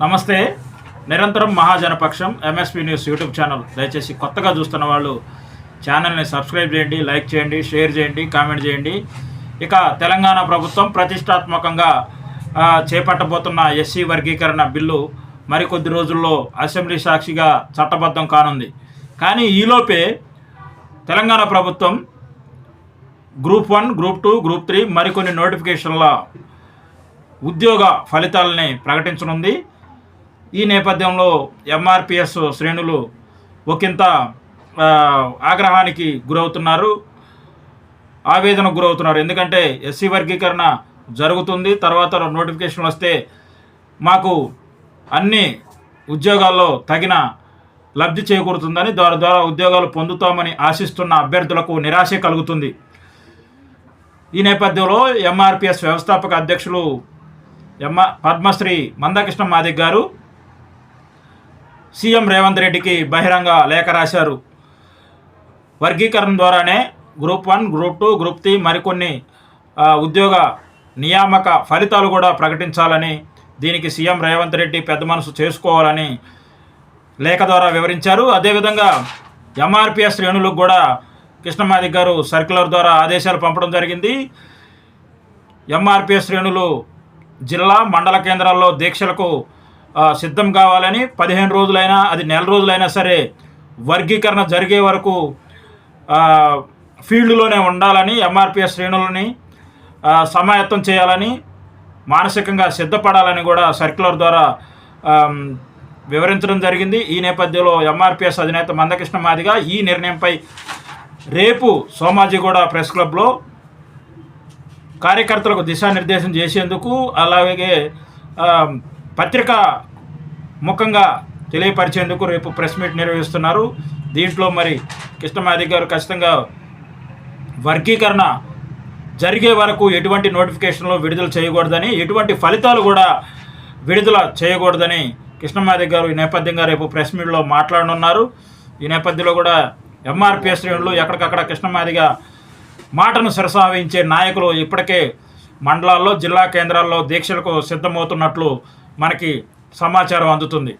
నమస్తే. నిరంతరం మహాజనపక్షం ఎంఎస్పీ న్యూస్ యూట్యూబ్ ఛానల్. దయచేసి కొత్తగా చూస్తున్న వాళ్ళు ఛానల్ని సబ్స్క్రైబ్ చేయండి లైక్ చేయండి షేర్ చేయండి కామెంట్ చేయండి. ఇక తెలంగాణ ప్రభుత్వం ప్రతిష్టాత్మకంగా చేపట్టబోతున్న ఎస్సీ వర్గీకరణ బిల్లు మరికొద్ది రోజుల్లో అసెంబ్లీ సాక్షిగా చట్టబద్ధం కానుంది. కానీ ఈలోపే తెలంగాణ ప్రభుత్వం group one group two group three మరికొన్ని నోటిఫికేషన్ల ఉద్యోగ ఫలితాలని ప్రకటించనుంది. ఈ నేపథ్యంలో ఎంఆర్పిఎస్ శ్రేణులు ఒకంత ఆగ్రహానికి గురవుతున్నారు ఆవేదనకు గురవుతున్నారు. ఎందుకంటే ఎస్సీ వర్గీకరణ జరుగుతుంది తర్వాత నోటిఫికేషన్ వస్తే మాకు అన్ని ఉద్యోగాల్లో తగిన లబ్ధి చేకూరుతుందని దాని ద్వారా ఉద్యోగాలు పొందుతామని ఆశిస్తున్న అభ్యర్థులకు నిరాశ కలుగుతుంది. ఈ నేపథ్యంలో ఎంఆర్పిఎస్ వ్యవస్థాపక అధ్యక్షులు ఎమ్మ పద్మశ్రీ మందకృష్ణ మాదిక్ గారు సీఎం రేవంత్ రెడ్డికి బహిరంగ లేఖ రాశారు. వర్గీకరణ ద్వారానే group one group two group three మరికొన్ని ఉద్యోగ నియామక ఫలితాలు కూడా ప్రకటించాలని దీనికి సీఎం రేవంత్ రెడ్డి పెద్ద మనసు చేసుకోవాలని లేఖ ద్వారా వివరించారు. అదేవిధంగా ఎంఆర్పిఎస్ శ్రేణులకు కూడా కృష్ణమాదిక్ గారు సర్క్యులర్ ద్వారా ఆదేశాలు పంపడం జరిగింది. ఎంఆర్పిఎస్ శ్రేణులు జిల్లా మండల కేంద్రాల్లో దీక్షలకు సిద్ధం కావాలని పదిహేను రోజులైనా అది నెల రోజులైనా సరే వర్గీకరణ జరిగే వరకు ఫీల్డ్లోనే ఉండాలని ఎంఆర్పిఎస్ శ్రేణులని సమాయత్తం చేయాలని మానసికంగా సిద్ధపడాలని కూడా సర్క్యులర్ ద్వారా వివరించడం జరిగింది. ఈ నేపథ్యంలో ఎంఆర్పిఎస్ అధినేత మందకృష్ణ మాదిగా ఈ నిర్ణయంపై రేపు సోమాజిగూడ ప్రెస్ క్లబ్లో కార్యకర్తలకు దిశానిర్దేశం చేసేందుకు అలాగే పత్రిక ముఖంగా తెలియపరిచేందుకు రేపు ప్రెస్ మీట్ నిర్వహిస్తున్నారు. దీంట్లో మరి కృష్ణమాది గారు ఖచ్చితంగా వర్గీకరణ జరిగే వరకు ఎటువంటి నోటిఫికేషన్లు విడుదల చేయకూడదని ఎటువంటి ఫలితాలు కూడా విడుదల చేయకూడదని కృష్ణమాది గారు ఈ నేపథ్యంగా రేపు ప్రెస్ మీట్లో మాట్లాడనున్నారు. ఈ నేపథ్యంలో కూడా ఎంఆర్పిఎస్ శ్రేణులు ఎక్కడికక్కడ కృష్ణమాదిగా మాటను సరసావించే నాయకులు ఇప్పటికే మండలాల్లో జిల్లా కేంద్రాల్లో దీక్షలకు సిద్ధమవుతున్నట్లు మనకి సమాచారం అందుతుంది.